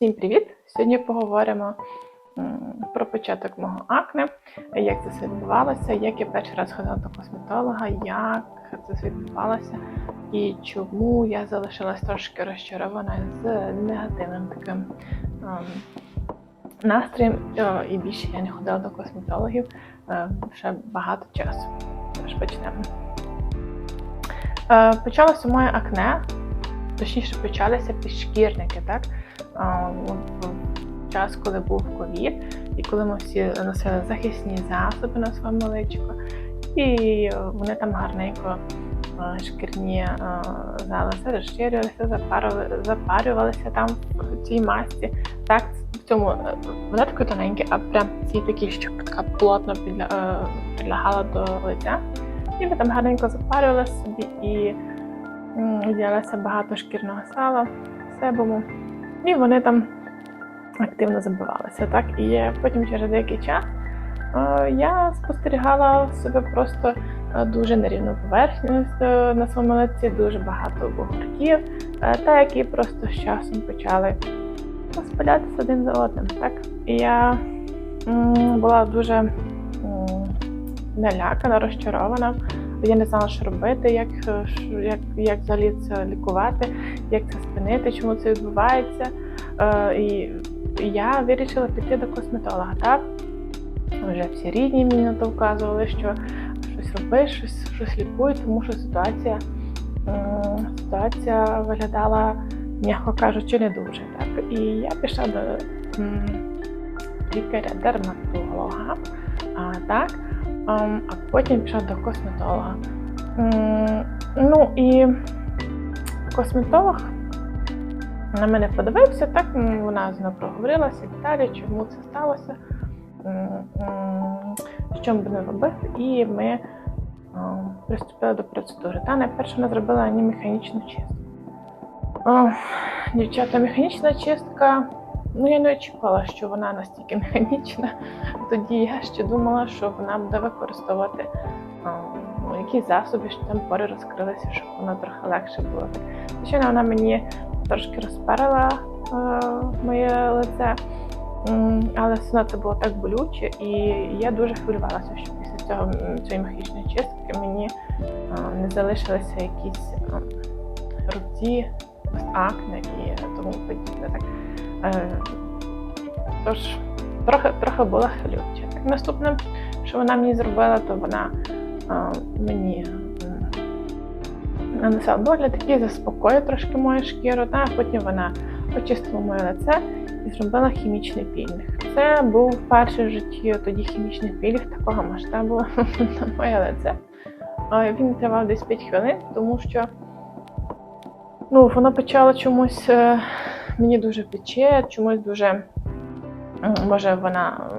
Всім привіт! Сьогодні поговоримо про початок мого акне, як це все відбувалося, як я перший раз ходила до косметолога, як це все відбувалося і чому я залишилась трошки розчарована з негативним таким ем, настроєм, Е, і більше я не ходила до косметологів е, вже багато часу. Тож почнемо. Е, Почалося моє акне, точніше почалися підшкірники, так? В час, коли був ковід, і коли ми всі носили захисні засоби на своєму личку, і вони там гарненько е, шкірні е, залози розширювалися, запарювали- запарювалися там в цій масці. Так, в цьому е, вона така тоненька, а прям ці такі, що така плотно підля, е, до лиця. І ви там гарненько запарювали собі і м, багато шкірного сала, себуму. І вони там активно забивалися. Так? І потім через деякий час я спостерігала себе просто дуже нерівну поверхню е, на своєму лиці, дуже багато бугорків, е, та які просто з часом почали розпалятися один за одним. Так? І я була дуже налякана, розчарована. Я не знала, що робити, як, е, як, як взагалі це лікувати, як це спинити, чому це відбувається. Е, і я вирішила піти до косметолога. Так? Вже всі рідні мені на то вказували, що щось роби, щось, щось лікуй, тому що ситуація, м, ситуація виглядала, м'яко кажучи, не дуже. Так? І я пішла до лікаря-дерматолога, так, а потім пішла до косметолога. Ну і косметолог на мене подивився, так вона знову проговорилася і далі, чому це сталося, що ми будемо робити, і ми ем, приступили до процедури. Та найперше вона зробила мені механічну чистку. Дівчата, механічна чистка. Ну, я не очікувала, що вона настільки механічна. Тоді я ще думала, що вона буде використовувати ну, якісь засоби, щоб там пори розкрилися, щоб воно трохи легше було. Звичайно, вона мені трошки розперила е, моє лице, але все одно це було так болюче, і я дуже хвилювалася, що після цього цієї механічної чистки мені а, не залишилися якісь а, рубці, акне і тому подібне. Так. Е, Тож трохи, трохи була хвилююча. Наступне, що вона мені зробила, то вона мені нанесла догляд, який заспокоїв трошки мою шкіру, та потім вона очистила моє лице і зробила хімічний пілінг. Це був перший в житті тоді хімічний пілінг такого масштабу на моє лице. Він тривав десь 5 хвилин, тому що ну, воно почало чомусь е, мені дуже пече, чомусь дуже. Може, вона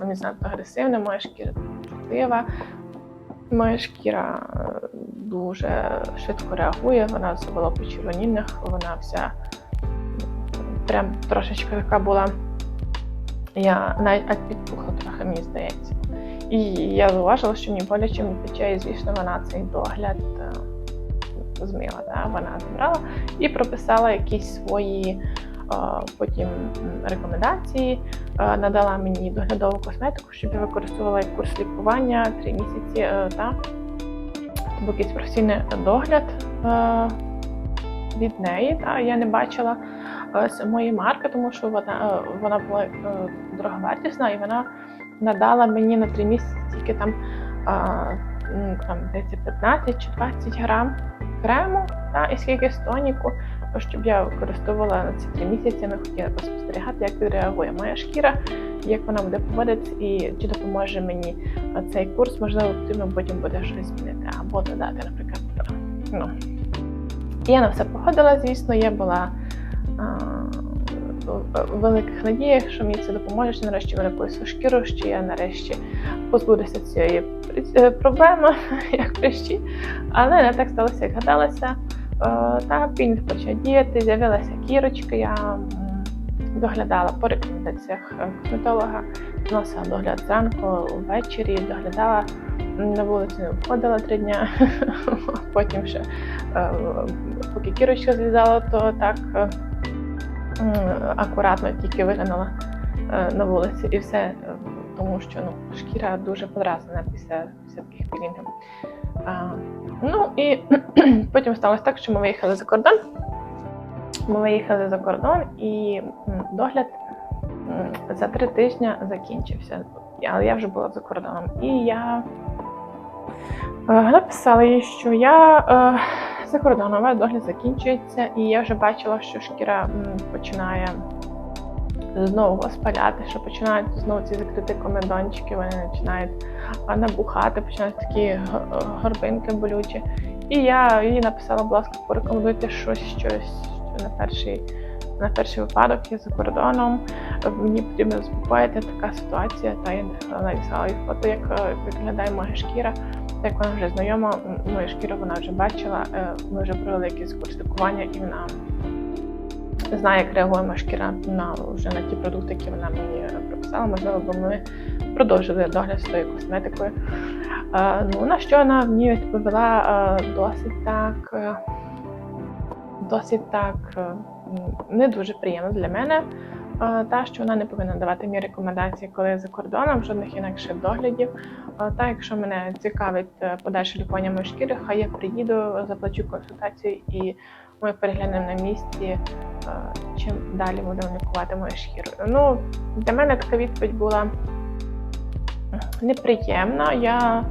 мені занадто агресивна, моя шкіра чутлива. Моя шкіра е, дуже швидко реагує, вона забула почервонінних, вона вся прям трошечки така була. Я навіть підпухла трохи, мені здається. І я зауважила, що мені боляче мені пече, і звісно, вона цей догляд змила. Да? Вона забрала і прописала якісь свої потім рекомендації, надала мені доглядову косметику, щоб я використовувала як курс лікування три місяці. е, Та був якийсь професійний догляд е, від неї. Та я не бачила е, самої марки, тому що вона, вона була дороговартісна і вона надала мені на три місяці тільки там, там здається, 15 чи 20 грам крему та, і скільки тоніку, щоб я використовувала на ці три місяці. Ми хотіли поспостерігати, як відреагує моя шкіра, як вона буде поводитися, і чи допоможе мені цей курс, можливо, потрібно потім буде щось змінити або додати, наприклад. Ну. Я на все погодила, звісно, я була в великих надіях, що мені це допоможе, що нарешті свою шкіру, що я нарешті позбудуся цієї е, проблеми, як прищі. Але не так сталося, як гадалося. Е, Та пінг почав діяти, з'явилася кірочка, я доглядала по рекомендаціях е, косметолога, носила догляд зранку, ввечері, доглядала на вулицю не виходила три дня, потім ще поки кірочка злізала, то так акуратно тільки виглянула на вулиці, і все, тому що ну, шкіра дуже подразнена після, після таких пілінгів. Ну і потім сталося так, що ми виїхали за кордон. Ми виїхали за кордон і догляд за три тижні закінчився. Але я вже була за кордоном. І я е, написала їй, що я е, за кордоном, догляд закінчується, і я вже бачила, що шкіра починає знову спаляти, що починають знову ці закриті комедончики, вони починають набухати, починають такі горбинки болючі. І я їй написала, будь ласка, порекомендуйте щось, щось що на перший, на перший випадок я за кордоном. Е, Мені потрібно заспокоїти така ситуація. Та я написала їй фото, як е, виглядає моя шкіра. Так вона вже знайома, м, мою шкіру вона вже бачила. е, Ми вже провели якийсь курс лікування, і вона знає, як реагує моя на вже на ті продукти, які вона мені прописала. Можливо, бо ми продовжили догляд з тою косметикою. Е, ну, на що вона мені відповіла е, досить так, е, досить так е, не дуже приємно для мене. Та, що вона не повинна давати мені рекомендації, коли я за кордоном, жодних інакших доглядів. Та, якщо мене цікавить е, подальше лікування моєї шкіри, хай я приїду, заплачу консультацію і ми переглянемо на місці, е, чим далі будемо лікувати мою шкіру. Ну, для мене така відповідь була неприємна. Я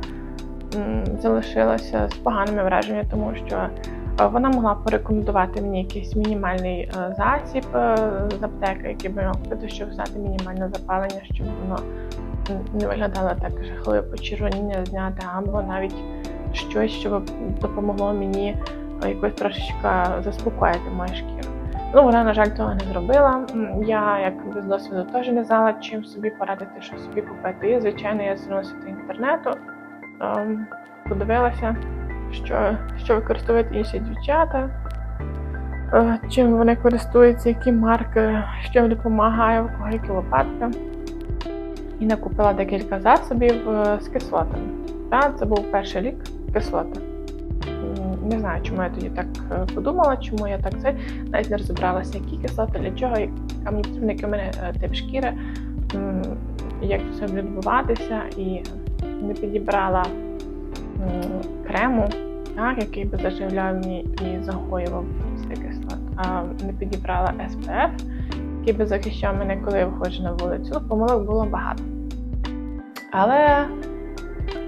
залишилася з поганими враженнями, тому що е, вона могла порекомендувати мені якийсь мінімальний е, засіб з аптеки, який би мав купити, щоб знати мінімальне запалення, щоб воно не виглядало так жахливо почервоніння зняти, або навіть щось, що допомогло мені якось трошечки заспокоїти мою шкіру. Ну, вона, на жаль, того не зробила. Я, як без досвіду, теж не знала, чим собі порадити, що собі купити. І, звичайно, я звернулася до інтернету, ем, подивилася, що, що використовують інші дівчата, е, чим вони користуються, які марки, що їм допомагає, у кого які лопатки. І накупила декілька засобів е, з кислотами. Та, це був перший рік кислоти. Не знаю, чому я тоді так е, подумала, чому я так це навіть не розібралася, які кислоти, для чого, яка мені потрібна, який у мене е, тип шкіри, як буде відбуватися, і не підібрала крему, так, який би заживляв мені і загоював цей кислот, а не підібрала SPF, який би захищав мене, коли я виходжу на вулицю. Помилок було багато. Але,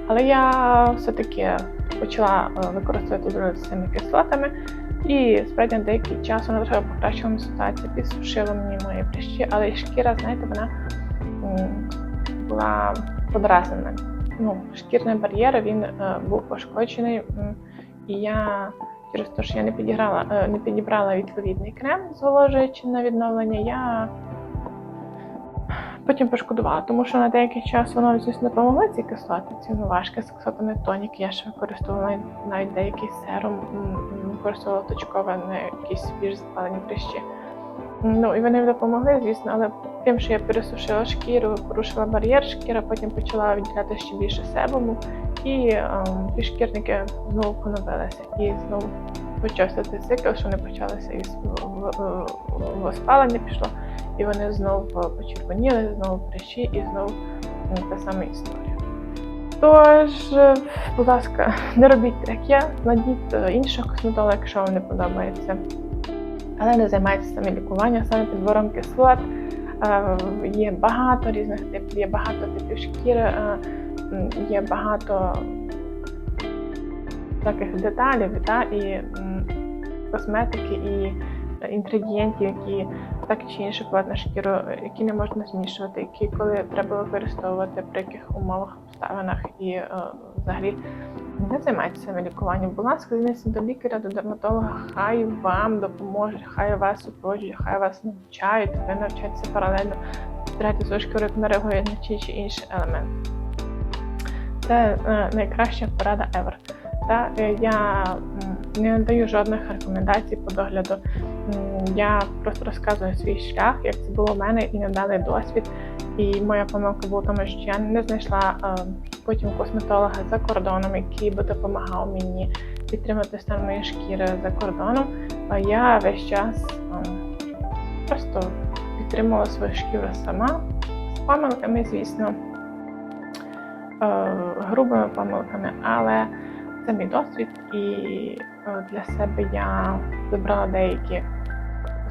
але я все-таки почала е, використовувати друге з цими кислотами. І справді на деякий час вона трохи покращила ситуацію, підсушила мені мої прищі, але шкіра, знаєте, вона була подразнена. Ну, шкірний бар'єр він е, був пошкоджений, і я через те, що я не підіграла, е, не підібрала відповідний крем, зволожуючи на відновлення, я потім пошкодувала, тому що на деякий час воно, звісно, допомогли ці кислоти, ці важкі з кислотами тонік. Я ще використовувала навіть- деякий серум, м, м, використовувала точкове на якісь більш запалені прищі. Ну і вони допомогли, звісно, але тим, що я пересушила шкіру, порушила бар'єр, шкіра потім почала виділяти ще більше себуму, і ем, пішкірники знову поновилися. І знову почався цей цикл, що вони почалися із в- в- в- воспалення пішло, і вони знову почервоніли, знову прищі, і знову м, та сама історія. Тож, е, будь ласка, не робіть як я, знайдіть е, іншого якщо вам не подобається. Але не займайтеся самі лікуванням, саме підбором кислот. Е, Є багато різних типів, є багато типів шкіри, е, є багато таких деталей та, і косметики, і е, інгредієнтів, які так чи інше впливають на шкіру, які не можна змішувати, які коли треба використовувати при яких умовах, обставинах і е, взагалі не займайтеся самим лікуванням. Будь ласка, зверніться до лікаря, до дерматолога, хай вам допоможуть, хай вас супроводжують, хай вас навчають, ви навчаєтеся паралельно, збирайте свою шкіру, як вона на ті чи інші елементи. Це е, найкраща порада ever. Та, е, я не надаю жодних рекомендацій по догляду. Я просто розказую свій шлях, як це було в мене, і надалий досвід. І моя помилка була в тому, що я не знайшла е, потім косметолога за кордоном, який би допомагав мені підтримати стан моєї шкіри за кордоном. Я весь час ем, просто підтримувала свою шкіру сама з помилками, звісно, е, грубими помилками, але це мій досвід, і е, для себе я вибрала деякі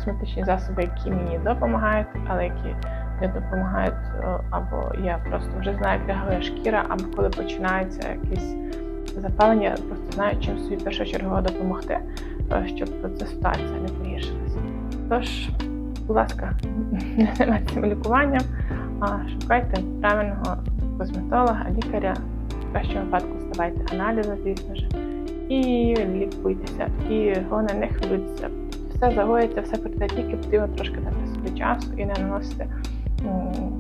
косметичні засоби, які мені допомагають, але які не допомагають, е, або я просто вже знаю, як реагує шкіра, або коли починається якісь запалення, просто знаю, чим собі першочергово допомогти, е, щоб ця ситуація не погіршилася. Тож, будь ласка, не займайтеся цим лікуванням, а шукайте правильного косметолога, лікаря. В кращому випадку ставайте аналізи, звісно ж, і лікуйтеся. І головне, не хвилюйтеся. Все загоїться, все прийде, тільки потрібно трошки дати собі часу і не наносити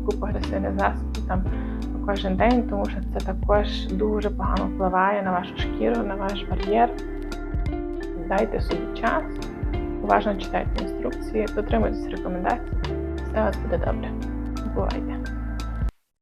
купу агресивних засобів там кожен день, тому що це також дуже погано впливає на вашу шкіру, на ваш бар'єр. Дайте собі час, уважно читайте інструкції, дотримуйтесь рекомендацій, все у вас буде добре. Бувайте!